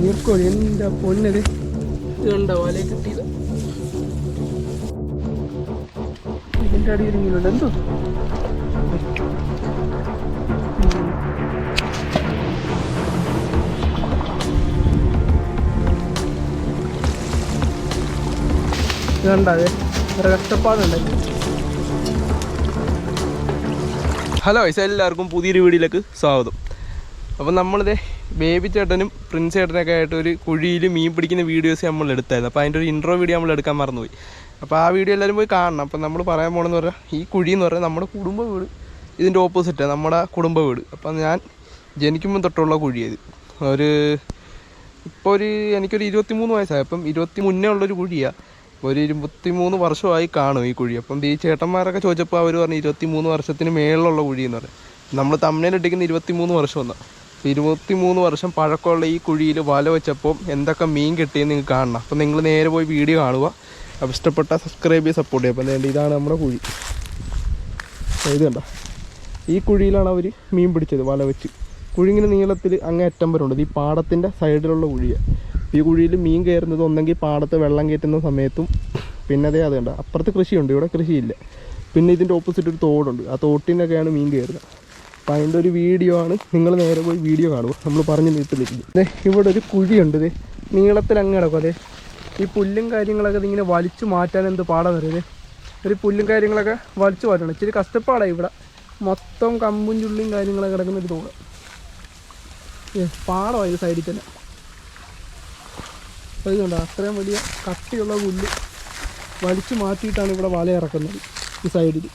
നീർക്കോഴി എന്റെ പൊന്നത് ഇത് കണ്ടോ വലയെ കിട്ടിയത്? ഇതിന്റെ അടിയിൽ ഇങ്ങനെയുണ്ട്. എന്തോ? കഷ്ടപ്പാടുണ്ടായി ഹലോ വൈസ് എല്ലാവർക്കും പുതിയൊരു വീഡിയോയിലേക്ക് സ്വാഗതം. അപ്പോൾ നമ്മളിത് ബേബി ചേട്ടനും പ്രിൻസ് ചേട്ടനൊക്കെ ആയിട്ട് ഒരു കുഴിയിൽ മീൻ പിടിക്കുന്ന വീഡിയോസ് നമ്മൾ എടുത്തായിരുന്നു. അപ്പോൾ അതിന്റെ ഒരു ഇൻട്രോ വീഡിയോ നമ്മൾ എടുക്കാൻ മറന്നുപോയി. അപ്പോൾ ആ വീഡിയോ എല്ലാവരും പോയി കാണണം. അപ്പോൾ നമ്മൾ പറയാൻ പോകണമെന്ന് പറഞ്ഞാൽ ഈ കുഴി എന്ന് പറഞ്ഞാൽ നമ്മുടെ കുടുംബ വീട് ഇതിന്റെ ഓപ്പോസിറ്റാണ് നമ്മുടെ കുടുംബ വീട്. അപ്പം ഞാൻ ജനിക്കുമ്പോൾ തൊട്ടുള്ള കുഴിയത് ഒരു ഇപ്പോൾ ഒരു എനിക്കൊരു ഇരുപത്തി മൂന്ന് വയസ്സായി. അപ്പം ഇരുപത്തി മുന്നേ ഉള്ളൊരു കുഴിയാണ് ഒരു ഇരുപത്തി മൂന്ന് വർഷമായി കാണും ഈ കുഴി. അപ്പം ഈ ചേട്ടന്മാരൊക്കെ ചോദിച്ചപ്പോൾ അവർ പറഞ്ഞു ഇരുപത്തി മൂന്ന് വർഷത്തിന് മേളിലുള്ള കുഴി എന്ന് പറയും നമ്മൾ തമ്മിലിട്ടിരിക്കുന്ന ഇരുപത്തി മൂന്ന് വർഷം ഒന്നാണ് ഇരുപത്തി മൂന്ന് വർഷം പഴക്കമുള്ള ഈ കുഴിയിൽ വല വെച്ചപ്പോൾ എന്തൊക്കെ മീൻ കിട്ടിയെന്ന് നിങ്ങൾക്ക് കാണണം. അപ്പം നിങ്ങൾ നേരെ പോയി വീഡിയോ കാണുക. അപ്പോൾ ഇഷ്ടപ്പെട്ട സബ്സ്ക്രൈബ് ചെയ്ത് സപ്പോർട്ട് ചെയ്യുക. അപ്പം ഇതാണ് നമ്മുടെ കുഴി. ഇത് കണ്ട? ഈ കുഴിയിലാണ് അവർ മീൻ പിടിച്ചത് വല വെച്ച്. കുഴിങ്ങിന്റെ നീളത്തിൽ അങ്ങേ അറ്റം വരെ ഉണ്ട്. ഇത് ഈ പാടത്തിന്റെ സൈഡിലുള്ള കുഴിയാണ് ഈ കുഴിയിൽ മീൻ കയറുന്നത് ഒന്നെങ്കിൽ പാടത്ത് വെള്ളം കയറ്റുന്ന സമയത്തും പിന്നെ അതേ അത് കണ്ട? അപ്പുറത്ത് കൃഷിയുണ്ട്. ഇവിടെ കൃഷിയില്ല. പിന്നെ ഇതിന്റെ ഓപ്പോസിറ്റ് ഒരു തോടുണ്ട്. ആ തോട്ടിനൊക്കെയാണ് മീൻ കയറുന്നത്. അപ്പം അതിന്റെ ഒരു വീഡിയോ ആണ്. നിങ്ങൾ നേരെ പോയി വീഡിയോ കാണുക. നമ്മൾ പറഞ്ഞ് നീട്ടിലിരിക്കും അതെ ഇവിടെ ഒരു കുഴിയുണ്ട് ഇത് നീളത്തിൽ അങ്ങ് കിടക്കും അതെ ഈ പുല്ലും കാര്യങ്ങളൊക്കെ ഇതിങ്ങനെ വലിച്ചു മാറ്റാൻ എന്ത് പാടാന്ന് അറിയാതെ ഒരു പുല്ലും കാര്യങ്ങളൊക്കെ വലിച്ചു മാറ്റണം. ഇച്ചിരി കഷ്ടപ്പാടാണ് ഇവിടെ. മൊത്തം കമ്പും ചുള്ളിയും കാര്യങ്ങളൊക്കെ കിടക്കുന്ന ഒരു തോട്. പാടമാണ് പാടമായി സൈഡിൽ തന്നെ. അപ്പോൾ അത്രയും വലിയ കട്ടിയുള്ള പുല്ല് വലിച്ചു മാറ്റിയിട്ടാണ് ഇവിടെ വല ഇറക്കുന്നത് ഈ സൈഡിൽ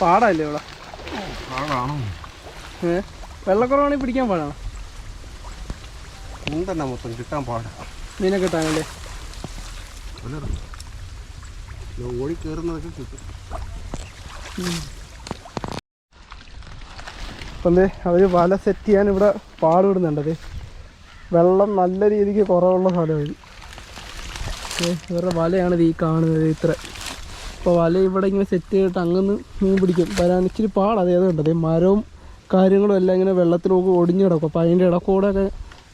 പാടല്ലേ ഇവിടെ? ഏ? വെള്ളക്കുറവാണെങ്കിൽ പിടിക്കാൻ പാടാണ്? ഉണ്ടെന്നാ മൊത്തം കിട്ടാൻ പാടാ. മീനെ കിട്ടാനല്ലേ? ഓടി കയറുന്നതൊക്കെ കിട്ടും. അപ്പം അവർ വല സെറ്റ് ചെയ്യാൻ ഇവിടെ പാടുവിടുന്നുണ്ട് അതെ വെള്ളം നല്ല രീതിക്ക് കുറവുള്ള സ്ഥലമാണ് ഇത്. ഇവരുടെ വലയാണ് ഇത് ഈ കാണുന്നത് ഇത്ര. അപ്പോൾ വല ഇവിടെ ഇങ്ങനെ സെറ്റ് ചെയ്തിട്ട് അങ്ങനെ മീൻ പിടിക്കും. വരാൻ ഇച്ചിരി പാടാണ് അതേ അതുകൊണ്ട് അതേ മരവും കാര്യങ്ങളും എല്ലാം ഇങ്ങനെ വെള്ളത്തിലൊക്കെ ഒടിഞ്ഞു കിടക്കും. അപ്പോൾ അതിന്റെ ഇടക്കൂടെ ഒക്കെ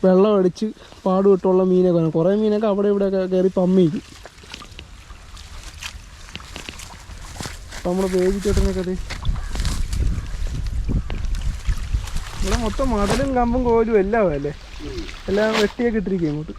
വെള്ളം അടിച്ച് പാടുവിട്ടുള്ള മീനൊക്കെ വരും കുറേ മീനൊക്കെ അവിടെ ഇവിടെയൊക്കെ കയറി പമ്മിക്കും നമ്മൾ വേവിച്ചിട്ടൊക്കെ അതേ ഇവിടെ മൊത്തം മടലും കമ്പും കോലും എല്ലാം അല്ലേ? എല്ലാം വെട്ടിയൊക്കെ ഇട്ടിരിക്കും ഇങ്ങോട്ട്.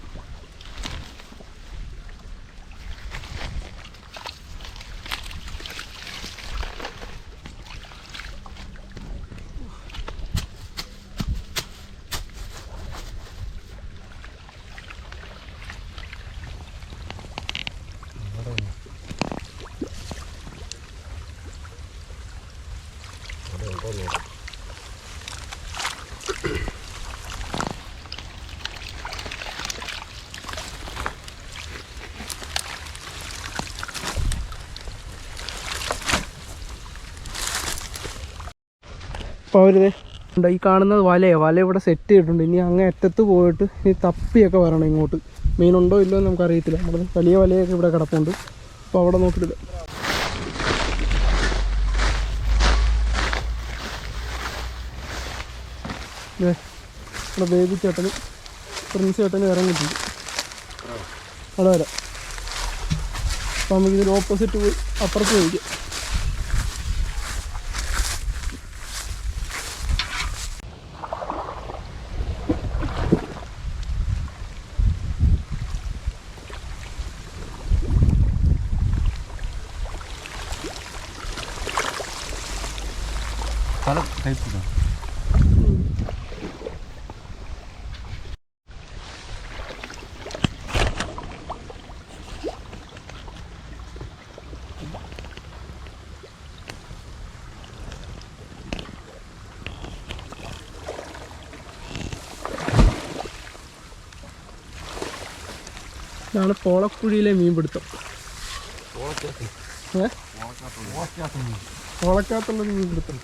അപ്പോൾ ഉണ്ട് ഈ കാണുന്നത് വലയാണ് വല ഇവിടെ സെറ്റ് ചെയ്തിട്ടുണ്ട്. ഇനി അങ്ങ് അറ്റത്ത് പോയിട്ട് ഇനി തപ്പിയൊക്കെ വരണം ഇങ്ങോട്ട്. മീനുണ്ടോ ഇല്ലോ എന്ന് നമുക്കറിയത്തില്ല. നമ്മൾ വലിയ വലയൊക്കെ ഇവിടെ കിടപ്പുണ്ട്. അപ്പോൾ അവിടെ നോക്കിയിട്ടില്ല ബേബി ചേട്ടനും പ്രിൻസ് ചേട്ടനും ഇറങ്ങിയിട്ടുണ്ട് അവിടെ വരാം. അപ്പോൾ നമുക്ക് ഇതിന് ഓപ്പോസിറ്റ് പോയി അപ്പുറത്ത് പോയിക്കാം പല ടൈപ്പ് ഇതാണ് പോളക്കുഴിയിലെ മീൻ പിടുത്തം. പോളക്കാത്തുള്ള മീൻ പിടുത്തം.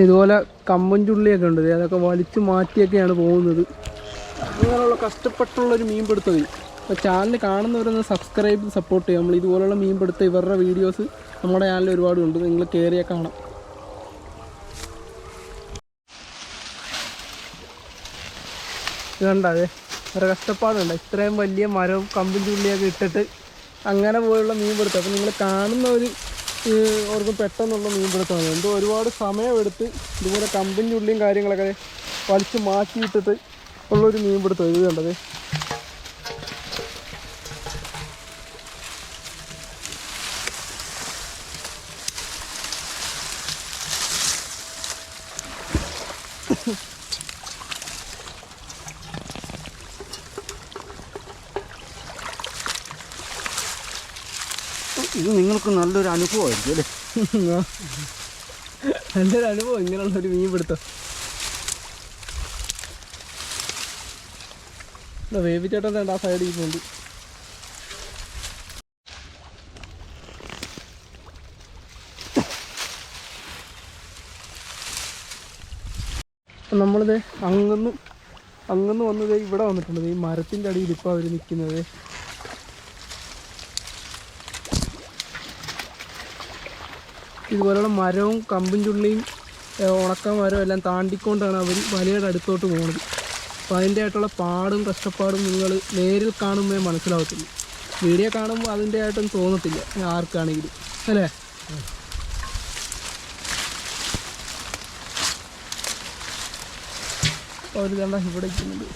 ഇതുപോലെ കമ്പൻ ചുള്ളിയൊക്കെ ഉണ്ട്. അതൊക്കെ വലിച്ചു മാറ്റിയൊക്കെയാണ് പോകുന്നത്. അങ്ങനെയുള്ള കഷ്ടപ്പെട്ടുള്ള ഒരു മീൻ പിടുത്തത് അപ്പോൾ ചാനൽ കാണുന്നവരൊന്ന് സബ്സ്ക്രൈബ് സപ്പോർട്ട് ചെയ്യാം നമ്മൾ ഇതുപോലുള്ള മീൻ പിടുത്തം ഇവരുടെ വീഡിയോസ് നമ്മുടെ ചാനലിൽ ഒരുപാടുണ്ട് നിങ്ങൾ കയറിയാൽ കാണാം. കണ്ടോ അതെ ഒരു കഷ്ടപ്പാടുണ്ട്. ഇത്രയും വലിയ മരവും കമ്പും ചുള്ളിയൊക്കെ ഇട്ടിട്ട് അങ്ങനെ പോയുള്ള മീൻ പിടുത്തം അപ്പോൾ നിങ്ങൾ കാണുന്നവർ അവർക്ക് പെട്ടെന്നുള്ള മീൻപിടുത്തമാണ് എന്തോ ഒരുപാട് സമയമെടുത്ത് ഇതുപോലെ കമ്പിന്റെ ഉള്ളിയും കാര്യങ്ങളൊക്കെ വലിച്ച് മാറ്റിയിട്ടിട്ട് ഉള്ളൊരു മീൻപിടുത്തം ഇത് കണ്ടത്? ഇത് നിങ്ങൾക്ക് നല്ലൊരു അനുഭവമായിരിക്കും അല്ലേ? നല്ലൊരു അനുഭവം ഇങ്ങനെയുള്ള ഒരു മീൻ പിടുത്തം. വേവിച്ചേട്ടൻ വേണ്ട ആ സൈഡ് ചെയ്യുന്നുണ്ട് നമ്മളിത് അങ്ങന്ന് അങ്ങന്ന് വന്നത് ഇവിടെ വന്നിട്ടുണ്ട്. ഈ മരത്തിന്റെ അടിയിൽ ഇപ്പോൾ അവർ നിൽക്കുന്നത്. ഇതുപോലുള്ള മരവും കമ്പും ചുള്ളിയും ഉണക്ക മരവും എല്ലാം താണ്ടിക്കൊണ്ടാണ് അവർ വലയുടെ അടുത്തോട്ട് പോകുന്നത് അപ്പോൾ അതിന്റെ ആയിട്ടുള്ള പാടും കഷ്ടപ്പാടും നിങ്ങൾ നേരിൽ കാണുമ്പോൾ മനസ്സിലാവത്തില്ല വീഡിയോ കാണുമ്പോൾ അതിന്റെ ആയിട്ടും തോന്നത്തില്ല ആർക്കാണെങ്കിലും. അല്ലേ? അവർ കണ്ട ഇവിടെ ഇരിക്കുന്നുണ്ട്.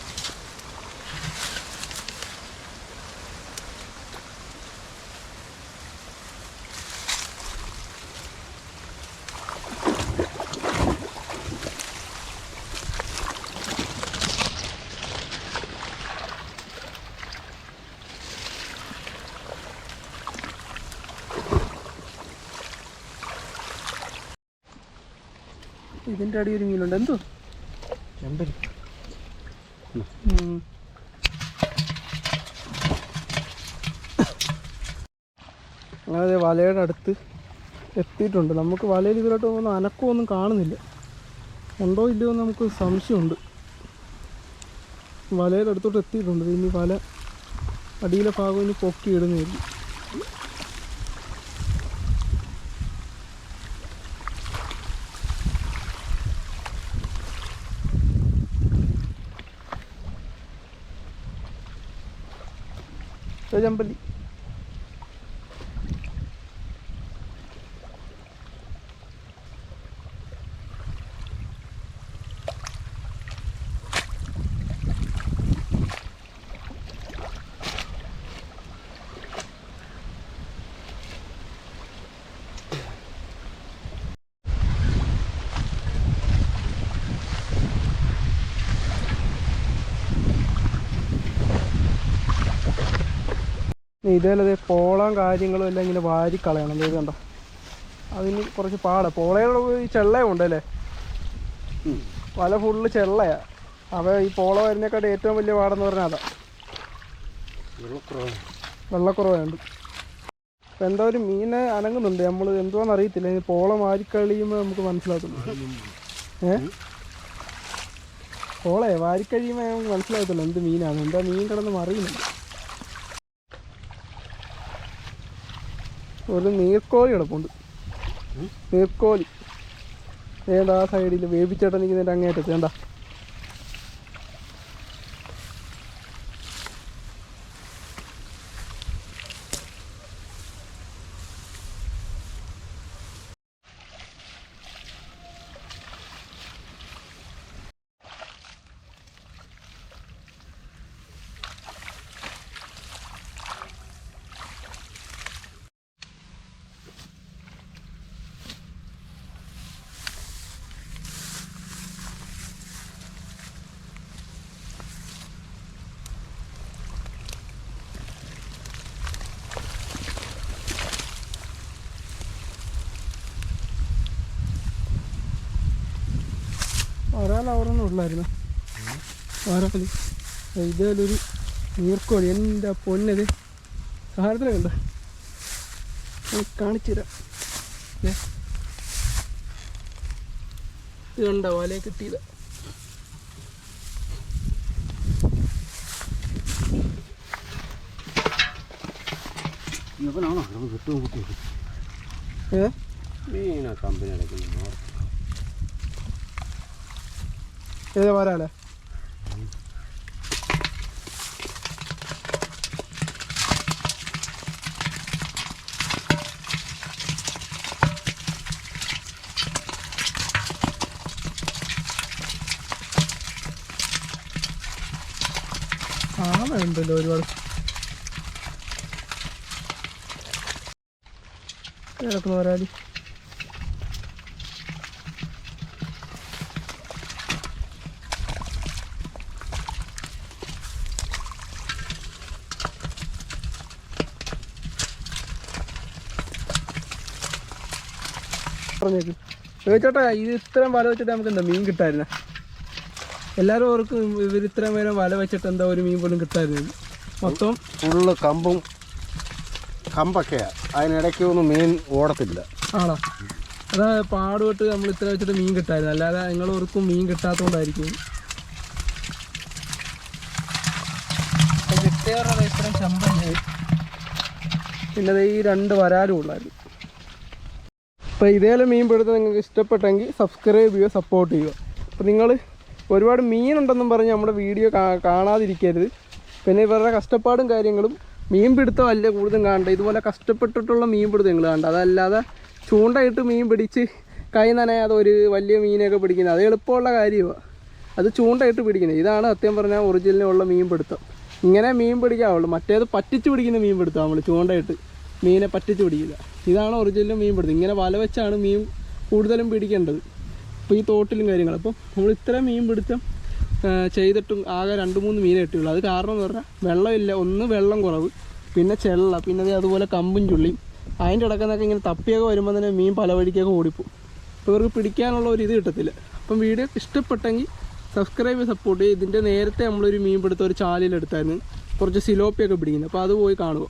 ഇതിന്റെ അടി ഒരു മീനുണ്ട്. എന്തോ? ചെമ്പരി. അങ്ങനെ വലയുടെ അടുത്ത് എത്തിയിട്ടുണ്ട്. നമുക്ക് വലയിൽ ഇതിലോട്ട് പോകുന്ന അനക്കമൊന്നും കാണുന്നില്ല. ഉണ്ടോ ഇല്ലയോ എന്ന് നമുക്ക് സംശയമുണ്ട്. വലയുടെ അടുത്തോട്ട് എത്തിയിട്ടുണ്ട്. ഇനി വല അടിയിലെ ഭാഗം ഇനി പൊക്കി ഇടുന്നതായിരിക്കും ചമ്പല്ലി ഇതേലത് പോളം കാര്യങ്ങളും എല്ലാം ഇങ്ങനെ വാരി കളയണം. ഇത് കണ്ടോ? അതിന് കുറച്ച് പാടാ. പോളയുടെ ഈ ചെള്ളയുണ്ട് ഉണ്ടല്ലേ? വല ഫുള്ള് ചെള്ളയാ. അവ ഈ പോള വരുന്നേക്കാട്ട് ഏറ്റവും വലിയ പാടെന്ന് പറഞ്ഞാൽ അതാ. വെള്ളക്കുറവുണ്ട് അപ്പം എന്താ ഒരു മീനെ അനങ്ങുന്നുണ്ട്? നമ്മൾ എന്തുവാന്ന് അറിയത്തില്ല. ഈ പോള മാരി കഴിയുമ്പോൾ നമുക്ക് മനസ്സിലാക്കുന്നു ഏ? പോളയെ വാരിക്കഴിയുമ്പോൾ നമുക്ക് മനസ്സിലാകത്തില്ല. എന്ത് മീനാണ് എന്താ മീൻ കിടന്ന് മറിയുന്നുണ്ട് ഒരു നീർക്കോലി കിടപ്പുണ്ട് നീർക്കോലി. വേണ്ട ആ സൈഡിൽ വേവിച്ചേട്ടൻ നിൽക്കുന്നതിന്റെ അങ്ങേറ്റത്ത് വേണ്ട അവിടെ ഉള്ളായിരുന്നു. ഒരാൾ ഇതേലൊരു നീർക്കോഴി. എന്റെ പൊന്നത്? സാധനത്തിനെ കണ്ട? കാണിച്ചു തരാം. ഇത് കണ്ടോ? വലയെ കിട്ടിയത്. ഇവനാണോ വിട്ടും കുട്ടി ഏ? മീനാ കമ്പനി അടയ്ക്കുന്നു ഏതാ ആമ ഉണ്ടല്ലോ ഒരുപാട്. കിടക്കുന്ന വരാലി പറഞ്ഞേക്ക്. ചോദിച്ചോട്ടാ ഇത് ഇത്രയും വല വെച്ചിട്ട് നമുക്ക് എന്താ മീൻ കിട്ടായിരുന്ന? എല്ലാവരും ഓർക്കും ഇവർ ഇത്രയും നേരം വല വെച്ചിട്ട് എന്താ ഒരു മീൻ പോലും കിട്ടായിരുന്നു മൊത്തം ഫുള്ള് കമ്പും കമ്പൊക്കെയാ. അതിനിടയ്ക്ക് ഒന്നും മീൻ ഓടത്തില്ല. ആണോ? അതാ പാടുപെട്ട് നമ്മൾ ഇത്ര വെച്ചിട്ട് മീൻ കിട്ടായിരുന്നു. അല്ലാതെ നിങ്ങൾ ഓർക്കും മീൻ കിട്ടാത്തതുകൊണ്ടായിരിക്കും കിട്ടിയവരുടെ ഇത്രയും ശമ്പളം പിന്നെ ഈ രണ്ട് വരാലും ഉള്ളായിരുന്നു. അപ്പോൾ ഇതേപോലെ മീൻ പിടുത്തം നിങ്ങൾക്ക് ഇഷ്ടപ്പെട്ടെങ്കിൽ സബ്സ്ക്രൈബ് ചെയ്യുക സപ്പോർട്ട് ചെയ്യുക. അപ്പോൾ നിങ്ങൾ ഒരുപാട് മീനുണ്ടെന്നും പറഞ്ഞ് നമ്മുടെ വീഡിയോ കാണാതിരിക്കരുത്. പിന്നെ ഇവരുടെ കഷ്ടപ്പാടും കാര്യങ്ങളും മീൻ പിടുത്തം അല്ല കൂടുതലും കാണണ്ട ഇതുപോലെ കഷ്ടപ്പെട്ടിട്ടുള്ള മീൻ പിടുത്തം നിങ്ങൾ കാണണ്ട അതല്ലാതെ ചൂണ്ടയിട്ട് മീൻ പിടിച്ച് കൈ നനയാതെ ഒരു വലിയ മീനൊക്കെ പിടിക്കുന്നത് അത് എളുപ്പമുള്ള കാര്യമാണ് അത് ചൂണ്ടയിട്ട് പിടിക്കുന്നത്. ഇതാണ് സത്യം പറഞ്ഞാൽ ഒറിജിനലുള്ള മീൻ പിടുത്തം. ഇങ്ങനെ മീൻ പിടിക്കാവുള്ളൂ. മറ്റേത് പറ്റിച്ച് പിടിക്കുന്ന മീൻ പിടുത്തം നമ്മൾ ചൂണ്ടയിട്ട്. മീനെ പറ്റിച്ച് പിടിക്കില്ല. ഇതാണ് ഒറിജിനൽ മീൻ പിടുത്തം. ഇങ്ങനെ വല വെച്ചാണ് മീൻ കൂടുതലും പിടിക്കേണ്ടത്. അപ്പോൾ ഈ തോട്ടിലും കാര്യങ്ങൾ അപ്പം നമ്മൾ ഇത്ര മീൻ പിടുത്തം ചെയ്തിട്ടും ആകെ രണ്ട് മൂന്ന് മീനെ കിട്ടിയുള്ളൂ അത് കാരണം എന്ന് പറഞ്ഞാൽ വെള്ളമില്ല. ഒന്ന് വെള്ളം കുറവ് പിന്നെ ചെള്ള പിന്നെ അതുപോലെ കമ്പും ചുള്ളിയും. അതിന്റെ ഇടക്കുന്നൊക്കെ ഇങ്ങനെ തപ്പിയൊക്കെ വരുമ്പോൾ തന്നെ മീൻ പല വഴിക്കൊക്കെ ഓടിപ്പോവും. അപ്പോൾ ഇവർക്ക് പിടിക്കാനുള്ള ഒരു ഇത് കിട്ടത്തില്ല. അപ്പം വീഡിയോ ഇഷ്ടപ്പെട്ടെങ്കിൽ സബ്സ്ക്രൈബ് സപ്പോർട്ട് ചെയ്യും. ഇതിന്റെ നേരത്തെ നമ്മളൊരു മീൻ പിടുത്ത ഒരു ചാലിലെടുത്തായിരുന്നു കുറച്ച് സിലോപ്പിയൊക്കെ പിടിക്കുന്നത്. അപ്പോൾ അത് പോയി കാണുക.